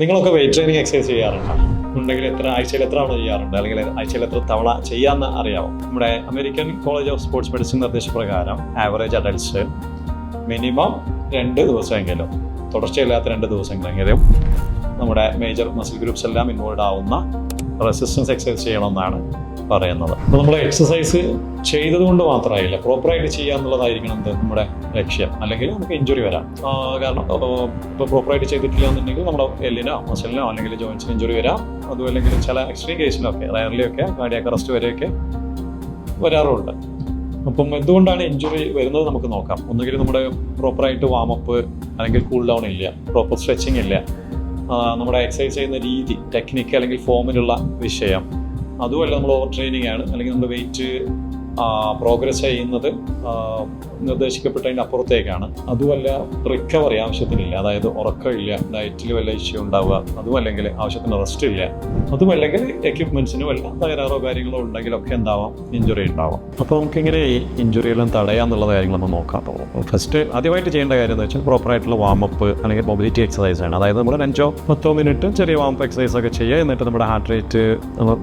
നിങ്ങളൊക്കെ wait training exercise ചെയ്യാറുണ്ടോ? ഉണ്ടെങ്കിൽ എത്ര ആഴ്ചയിൽ എത്ര തവണ ചെയ്യാറുണ്ട്? അല്ലെങ്കിൽ ആഴ്ചയിൽ എത്ര തവണ ചെയ്യാമെന്ന് അറിയാമോ നമ്മുടെ American college of sports medicine നിർദ്ദേശപ്രകാരം ആവറേജ് അഡൽട്സ് മിനിമം രണ്ട് ദിവസമെങ്കിലും തുടർച്ചയില്ലാത്ത രണ്ട് ദിവസങ്ങളെങ്കിലും നമ്മുടെ മേജർ മസിൽ ഗ്രൂപ്പ്സ് എല്ലാം ഇൻവോൾവ് ആവുന്ന റെസിസ്റ്റൻസ് എക്സസൈസ് ചെയ്യണമെന്നാണ് പറയുന്നത്. അപ്പോൾ നമ്മൾ എക്സസൈസ് ചെയ്തതുകൊണ്ട് മാത്രമായില്ല പ്രോപ്പറായിട്ട് ചെയ്യുക എന്നുള്ളതായിരിക്കണം എന്ത് നമ്മുടെ ലക്ഷ്യം. അല്ലെങ്കിൽ നമുക്ക് ഇഞ്ചുറി വരാം. കാരണം ഇപ്പോൾ പ്രോപ്പറായിട്ട് ചെയ്തിട്ടില്ല എന്നുണ്ടെങ്കിൽ നമ്മുടെ എല്ലിനോ മസിലിനോ അല്ലെങ്കിൽ ജോയിൻസിന് ഇഞ്ചുറി വരാം. അതും അല്ലെങ്കിൽ ചില എക്സ്ട്രീം കേസിലൊക്കെ റയറിലൊക്കെ കാർഡിയാക് അറസ്റ്റ് വരെയൊക്കെ വരാറുണ്ട്. അപ്പം എന്തുകൊണ്ടാണ് ഇഞ്ചുറി വരുന്നത് നമുക്ക് നോക്കാം. ഒന്നുകിൽ നമ്മുടെ പ്രോപ്പറായിട്ട് വാമപ്പ് അല്ലെങ്കിൽ കൂൾ ഡൗൺ ഇല്ല പ്രോപ്പർ സ്ട്രെച്ചിങ് ഇല്ല. നമ്മുടെ എക്സസൈസ് ചെയ്യുന്ന രീതി ടെക്നിക്ക് അല്ലെങ്കിൽ ഫോമിലുള്ള വിഷയം അതുമല്ല നമ്മൾ ഓവർ ട്രെയിനിങ് ആണ്. അല്ലെങ്കിൽ നമ്മുടെ വെയിറ്റ് പ്രോഗ്രസ് ചെയ്യുന്നത് നിർദ്ദേശിക്കപ്പെട്ടതിന്റെ അപ്പുറത്തേക്കാണ്. അതുമല്ല റിക്കവറി ആവശ്യത്തിനില്ല. അതായത് ഉറക്കമില്ല ഡയറ്റിൽ വല്ല ഇഷ്യൂ ഉണ്ടാവുക അതുമല്ലെങ്കിൽ ആവശ്യത്തിന് റെസ്റ്റ് ഇല്ല. അതുമല്ലെങ്കിൽ എക്യുപ്മെന്റ്സിന് വല്ല തകരാറോ കാര്യങ്ങളോ ഉണ്ടെങ്കിലൊക്കെ എന്താവാം? ഇഞ്ചുറി ഉണ്ടാവാം. അപ്പോൾ നമുക്കിങ്ങനെ ഈ ഇഞ്ചുറിയെല്ലാം തടയാന്നുള്ള കാര്യങ്ങളൊന്നും നോക്കാം. ഫസ്റ്റ് ആദ്യമായിട്ട് ചെയ്യേണ്ട കാര്യം എന്ന് വെച്ചാൽ പ്രോപ്പറായിട്ടുള്ള വാമപ്പ് അല്ലെങ്കിൽ മൊബിലിറ്റി എക്സസൈസ് ആണ്. അതായത് നമ്മൾ അഞ്ചോ പത്തോ മിനിറ്റ് ചെറിയ വാമപ്പ് എക്സസൈസ് ഒക്കെ ചെയ്യുക. എന്നിട്ട് നമ്മുടെ ഹാർട്ട് റേറ്റ്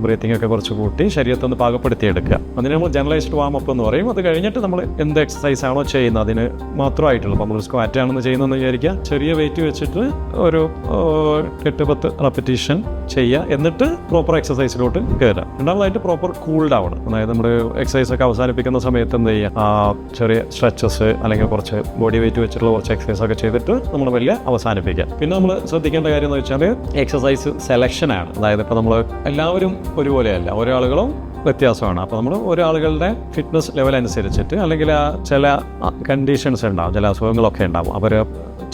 ബ്രീത്തിങ് ഒക്കെ കുറച്ച് കൂട്ടി ശരീരത്തെ ഒന്ന് പാകപ്പെടുത്തിയെടുക്കുക. അതിന് നമ്മൾ ജനറലൈസ്ഡ് അപ്പ് എന്ന് പറയും. അത് കഴിഞ്ഞിട്ട് നമ്മൾ എന്ത് എക്സസൈസ് ആണോ ചെയ്യുന്നത് അതിന് മാത്രമായിട്ടുള്ള നമ്മൾ സ്ക്വാറ്റ് ആണെന്ന് ചെയ്യുന്നതെന്ന് വിചാരിക്കുക. ചെറിയ വെയിറ്റ് വെച്ചിട്ട് ഒരു എട്ട് പത്ത് റെപ്പറ്റീഷൻ ചെയ്യുക. എന്നിട്ട് പ്രോപ്പർ എക്സസൈസിലോട്ട് കയറുക രണ്ടാമതായിട്ട് പ്രോപ്പർ കൂൾഡ് ഡൗൺ അതായത് നമ്മൾ എക്സസൈസ് ഒക്കെ അവസാനിപ്പിക്കുന്ന സമയത്ത് എന്ത് ചെയ്യുക? ആ, ചെറിയ സ്ട്രെച്ചസ് അല്ലെങ്കിൽ കുറച്ച് ബോഡി വെയിറ്റ് വെച്ചിട്ടുള്ള കുറച്ച് എക്സസൈസ് ഒക്കെ ചെയ്തിട്ട് നമ്മൾ വലിയ അവസാനിപ്പിക്കുക. പിന്നെ നമ്മൾ ശ്രദ്ധിക്കേണ്ട കാര്യം എന്ന് വെച്ചാൽ എക്സസൈസ് സെലക്ഷൻ ആണ്. അതായത് ഇപ്പോൾ നമ്മൾ എല്ലാവരും ഒരുപോലെയല്ല. ഓരോ ആളുകളും വ്യത്യാസമാണ്. അപ്പോൾ നമ്മൾ ഒരാളുകളുടെ ഫിറ്റ്നസ് ലെവൽ അനുസരിച്ചിട്ട് അല്ലെങ്കിൽ ചില കണ്ടീഷൻസ് ഉണ്ടാവും ചില അസുഖങ്ങളൊക്കെ ഉണ്ടാവും. അവർ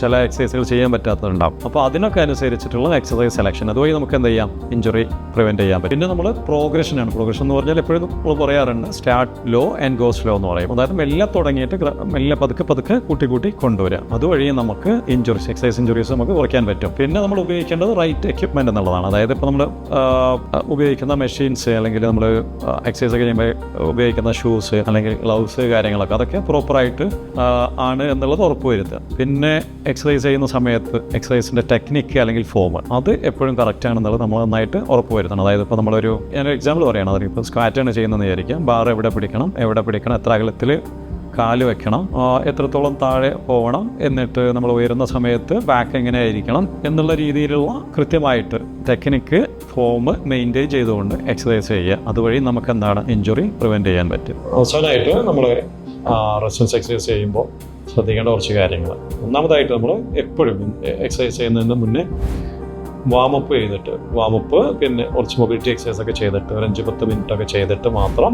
ചില എക്സസൈസുകൾ ചെയ്യാൻ പറ്റാത്തതുണ്ടാവും അപ്പോൾ അതിനൊക്കെ അനുസരിച്ചിട്ടുള്ള എക്സസൈസ് സെലക്ഷൻ അതുവഴി നമുക്ക് എന്ത് ചെയ്യാം? ഇഞ്ചുറി പ്രിവെന്റ് ചെയ്യാൻ പറ്റും. പിന്നെ നമ്മൾ പ്രോഗ്രഷനാണ് പ്രോഗ്രഷൻ എന്ന് പറഞ്ഞാൽ എപ്പോഴും നമ്മൾ പറയാറുണ്ട് start low and goes low എന്ന് പറയും. അതായത് മെല്ലെ തുടങ്ങിയിട്ട് മെല്ലെ പതുക്കെ പതുക്കെ കൂട്ടി കൂട്ടി കൊണ്ടുവരിക. അതുവഴി നമുക്ക് ഇഞ്ചുറീസ് എക്സസൈസ് ഇഞ്ചുറീസ് നമുക്ക് കുറയ്ക്കാൻ പറ്റും. പിന്നെ നമ്മൾ ഉപയോഗിക്കേണ്ടത് റൈറ്റ് എക്യുപ്മെന്റ് എന്നുള്ളതാണ്. അതായത് ഇപ്പോൾ നമ്മൾ ഉപയോഗിക്കുന്ന മെഷീൻസ് അല്ലെങ്കിൽ നമ്മൾ എക്സസൈസ് ചെയ്യുമ്പോൾ ഉപയോഗിക്കുന്ന ഷൂസ് അല്ലെങ്കിൽ ഗ്ലൗസ് കാര്യങ്ങളൊക്കെ അതൊക്കെ പ്രോപ്പറായിട്ട് ആണ് എന്നുള്ളത് ഉറപ്പുവരുത്തുക. പിന്നെ എക്സസൈസ് ചെയ്യുന്ന സമയത്ത് എക്സസൈസിന്റെ ടെക്നിക്ക് അല്ലെങ്കിൽ ഫോം അത് എപ്പോഴും കറക്റ്റ് ആണെന്നുള്ളത് നമ്മൾ നന്നായിട്ട് ഉറപ്പ് വരുത്തണം. അതായത് ഇപ്പോൾ നമ്മളൊരു ഞാനൊരു എക്സാമ്പിൾ പറയുകയാണ് അതായത് ഇപ്പോൾ സ്ക്വാറ്റാണ് ചെയ്യുന്നതെന്ന് വിചാരിക്കാം. ബാർ എവിടെ പിടിക്കണം? എവിടെ പിടിക്കണം? എത്ര അകലത്തിൽ കാൽ വെക്കണം? എത്രത്തോളം താഴെ പോകണം എന്നിട്ട് നമ്മൾ ഉയരുന്ന സമയത്ത് ബാക്ക് എങ്ങനെയായിരിക്കണം എന്നുള്ള രീതിയിലുള്ള കൃത്യമായിട്ട് ടെക്നിക്ക് ഫോം മെയിന്റെയിൻ ചെയ്തുകൊണ്ട് എക്സസൈസ് ചെയ്യുക. അതുവഴി നമുക്ക് എന്താണ് ഇഞ്ചുറി പ്രിവെന്റ് ചെയ്യാൻ പറ്റും. അവസാനമായിട്ട് നമ്മൾ റെസിസ്റ്റൻസ് എക്സസൈസ് ചെയ്യുമ്പോൾ ശ്രദ്ധിക്കേണ്ട കുറച്ച് കാര്യങ്ങൾ. ഒന്നാമതായിട്ട് നമ്മൾ എപ്പോഴും എക്സസൈസ് ചെയ്യുന്നതിന് മുന്നേ വാമപ്പ് ചെയ്തിട്ട് വാമപ്പ് പിന്നെ കുറച്ച് മൊബിലിറ്റി എക്സസൈസ് ഒക്കെ ചെയ്തിട്ട് ഒരു അഞ്ച് പത്ത് മിനിറ്റ് ഒക്കെ ചെയ്തിട്ട് മാത്രം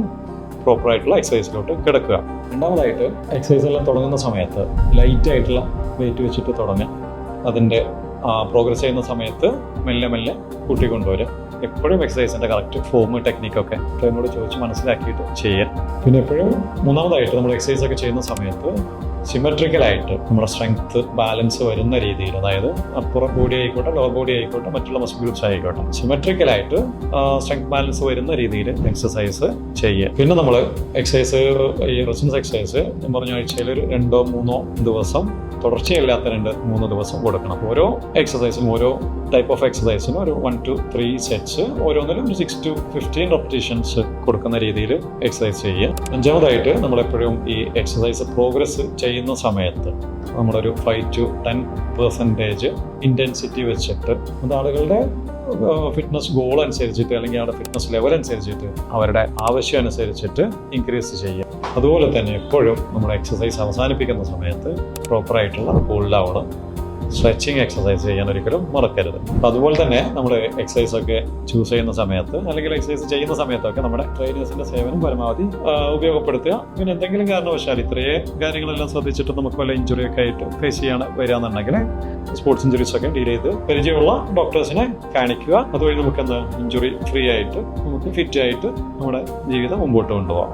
പ്രോപ്പറായിട്ടുള്ള എക്സസൈസിലോട്ട് കിടക്കുക. രണ്ടാമതായിട്ട് എക്സസൈസ് എല്ലാം തുടങ്ങുന്ന സമയത്ത് ലൈറ്റ് ആയിട്ടുള്ള വെയിറ്റ് വെച്ചിട്ട് തുടങ്ങുക അതിന്റെ പ്രോഗ്രസ് ചെയ്യുന്ന സമയത്ത് മെല്ലെ മെല്ലെ കൂട്ടിക്കൊണ്ടുവരിക എപ്പോഴും എക്സസൈസിന്റെ കറക്റ്റ് ഫോം ടെക്നിക്കൊക്കെ ട്രെയിനോട് ചോദിച്ച് മനസ്സിലാക്കിയിട്ട് ചെയ്യാൻ പിന്നെ എപ്പോഴും മൂന്നാമതായിട്ട് നമ്മൾ എക്സസൈസ് ഒക്കെ ചെയ്യുന്ന സമയത്ത് സിമെട്രിക്കലായിട്ട് നമ്മുടെ സ്ട്രെങ്ത് ബാലൻസ് വരുന്ന രീതിയിൽ അതായത് അപ്പുറം ബോഡി ആയിക്കോട്ടെ ലോവർ ബോഡി ആയിക്കോട്ടെ മറ്റുള്ള മസിൽ ഗ്രൂപ്പ്സ് ആയിക്കോട്ടെ സിമെട്രിക്കലായിട്ട് സ്ട്രെങ്ത് ബാലൻസ് വരുന്ന രീതിയിൽ എക്സസൈസ് ചെയ്യുക. പിന്നെ നമ്മൾ എക്സസൈസ് ഈ റെസിൻസ് എക്സസൈസ് ഞാൻ പറഞ്ഞ ആഴ്ചയിൽ ഒരു രണ്ടോ മൂന്നോ ദിവസം തുടർച്ചയില്ലാത്ത രണ്ട് മൂന്ന് ദിവസം കൊടുക്കണം. ഓരോ എക്സസൈസും ഓരോ ടൈപ്പ് ഓഫ് എക്സസൈസിനും ഒരു വൺ ടു ത്രീ സെറ്റ്സ് ഓരോന്നിലും ഒരു സിക്സ് ടു ഫിഫ്റ്റീൻ റെപ്പറ്റീഷൻസ് കൊടുക്കുന്ന രീതിയിൽ എക്സസൈസ് ചെയ്യുക. അഞ്ചാമതായിട്ട് നമ്മളെപ്പോഴും ഈ എക്സസൈസ് പ്രോഗ്രസ് ചെയ്യുന്ന സമയത്ത് നമ്മളൊരു five to ten percentage intensity വെച്ചിട്ട് അത് ആളുകളുടെ ഫിറ്റ്നസ് ഗോൾ അനുസരിച്ചിട്ട് അല്ലെങ്കിൽ അവരുടെ ഫിറ്റ്നസ് ലെവൽ അനുസരിച്ചിട്ട് അവരുടെ ആവശ്യം അനുസരിച്ചിട്ട് ഇൻക്രീസ് ചെയ്യുക. അതുപോലെ തന്നെ എപ്പോഴും നമ്മൾ എക്സസൈസ് അവസാനിപ്പിക്കുന്ന സമയത്ത് പ്രോപ്പറായിട്ടുള്ള കൂൾ ഡൗൺ സ്ട്രെച്ചിങ് എക്സസൈസ് ചെയ്യാൻ ഒരിക്കലും മറക്കരുത്. അപ്പം അതുപോലെ തന്നെ നമ്മൾ എക്സസൈസ് ഒക്കെ ചൂസ് ചെയ്യുന്ന സമയത്ത് അല്ലെങ്കിൽ എക്സസൈസ് ചെയ്യുന്ന സമയത്തൊക്കെ നമ്മുടെ ട്രെയിനേഴ്സിന്റെ സേവനം പരമാവധി ഉപയോഗപ്പെടുത്തുക. പിന്നെ എന്തെങ്കിലും കാരണവശാൽ ഇത്രയേ കാര്യങ്ങളെല്ലാം ശ്രദ്ധിച്ചിട്ട് നമുക്ക് വല്ല ഇഞ്ചുറി ഒക്കെ ആയിട്ട് ഫേസ് ചെയ്യാൻ വരികയാണെന്നുണ്ടെങ്കിൽ സ്പോർട്സ് ഇഞ്ചുറീസ് ഒക്കെ ഡീൽ ചെയ്ത് പരിചയമുള്ള ഡോക്ടേഴ്സിനെ കാണിക്കുക. അതുവഴി നമുക്ക് എന്താ ഇഞ്ചുറി ഫ്രീ ആയിട്ട് നമുക്ക് ഫിറ്റ് ആയിട്ട് നമ്മുടെ ജീവിതം മുമ്പോട്ട് കൊണ്ടുപോകാം.